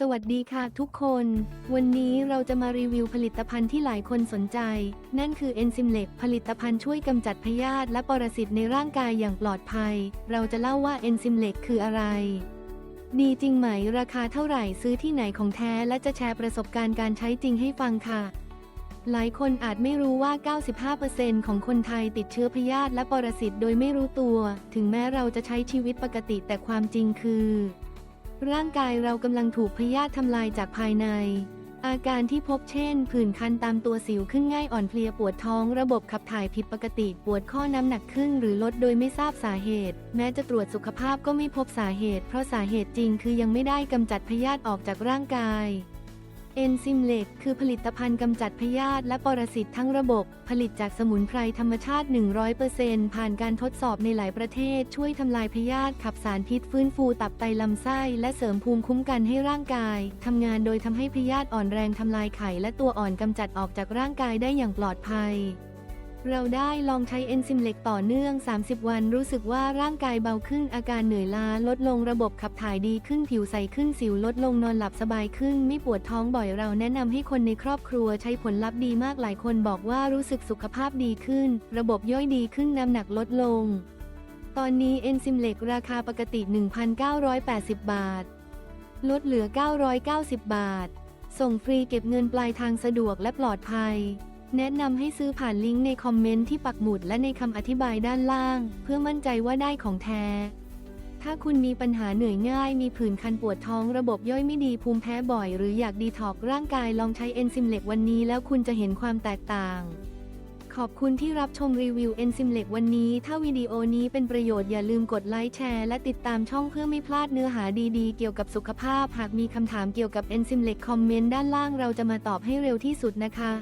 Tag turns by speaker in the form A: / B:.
A: สวัสดีค่ะทุกคน วันนี้เราจะมารีวิวผลิตภัณฑ์ที่หลายคนสนใจ นั่นคือเอนซิมเล็กผลิตภัณฑ์ช่วยกำจัดพยาธิและปรสิตในร่างกายอย่างปลอดภัย เราจะเล่าว่าเอนซิมเล็กคืออะไร ดีจริงไหมราคาเท่าไหร่ซื้อที่ไหนของแท้และจะแชร์ประสบการณ์การใช้จริงให้ฟังค่ะ หลายคนอาจไม่รู้ว่า 95%ของคนไทยติดเชื้อพยาธิและปรสิตโดยไม่รู้ตัว ถึงแม้เราจะใช้ชีวิตปกติแต่ความจริงคือ ร่างกายเรากำลังถูกพยาธิทำลายจากภายใน อาการที่พบเช่นผื่นคันตามตัวสิวขึ้นง่ายอ่อนเพลียปวดท้อง ระบบขับถ่ายผิดปกติปวดข้อน้ำหนักขึ้นหรือลดโดยไม่ทราบสาเหตุ แม้จะตรวจสุขภาพก็ไม่พบสาเหตุ เพราะสาเหตุจริงคือยังไม่ได้กำจัดพยาธิออกจากร่างกาย เอนซิมเล็กคือผลิตภัณฑ์กำจัดพยาธิและปรสิตทั้งระบบ ผลิตจากสมุนไพรธรรมชาติ 100%ผ่านการทดสอบในหลายประเทศ ช่วยทำลายพยาธิขับสารพิษฟื้นฟูตับไตลำไส้ และเสริมภูมิคุ้มกันให้ร่างกายทำงานโดยทำให้พยาธิอ่อนแรงทำลายไข่และตัวอ่อนกำจัดออกจากร่างกายได้อย่างปลอดภัย เราได้ลองใช้เอนซิมเล็กต่อเนื่อง 30 วันรู้สึกว่าร่างกายเบาขึ้นอาการเหนื่อยล้าลดลงระบบขับถ่ายดีขึ้นผิวใสขึ้นสิวลดลงนอนหลับสบายขึ้น ไม่ปวดท้องบ่อยเราแนะนำให้คนในครอบครัวใช้ผลลัพธ์ดีมากหลายคนบอกว่ารู้สึกสุขภาพดีขึ้น ระบบย่อยดีขึ้นน้ำหนักลดลง ตอนนี้เอนซิมเล็กราคาปกติ 1,980 บาท ลดเหลือ 990 บาท ส่งฟรีเก็บเงินปลายทางสะดวกและปลอดภัย แนะนำให้ซื้อผ่านลิงก์ในคอมเมนต์ที่ปักหมุดและในคำอธิบายด้านล่าง เพื่อมั่นใจว่าได้ของแท้ ถ้าคุณมีปัญหาเหนื่อยง่าย มีผื่นคันปวดท้องระบบย่อยไม่ดีภูมิแพ้บ่อย หรืออยากดีท็อกร่างกายลองใช้เอนซิมเล็กวันนี้แล้วคุณจะเห็นความแตกต่าง ขอบคุณที่รับชมรีวิวเอนซิมเล็กวันนี้ ถ้าวิดีโอนี้เป็นประโยชน์อย่าลืมกดไลค์แชร์และติดตามช่องเพื่อไม่พลาดเนื้อหาดีๆ เกี่ยวกับสุขภาพ หากมีคำถามเกี่ยวกับเอนซิมเล็กคอมเมนต์ด้านล่างเราจะมาตอบให้เร็วที่สุดนะคะ